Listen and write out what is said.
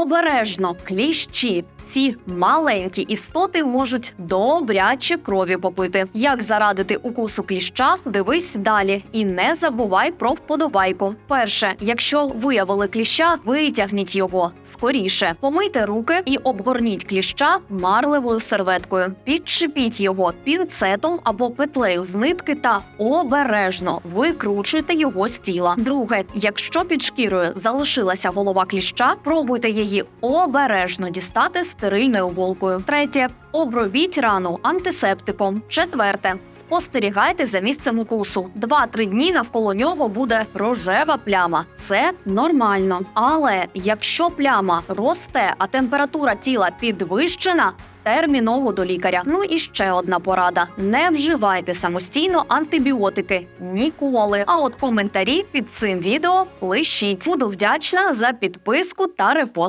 Обережно кліщі. Ці маленькі істоти можуть добряче крові попити. Як зарадити укусу кліща, дивись далі і не забувай про вподобайку. Перше, якщо виявили кліща, витягніть його скоріше. Помийте руки і обгорніть кліща марливою серветкою. Підшипіть його пінцетом або петлею з нитки та обережно викручуйте його з тіла. Друге, якщо під шкірою залишилася голова кліща, пробуйте її обережно дістати стерильною голкою. Третє, обробіть рану антисептиком. Четверте. Спостерігайте за місцем укусу. Два-три дні навколо нього буде рожева пляма. Це нормально. Але якщо пляма росте, а температура тіла підвищена. Терміново до лікаря. Ну і ще одна порада: не вживайте самостійно антибіотики ніколи. А от коментарі під цим відео лишіть. Буду вдячна за підписку та репост.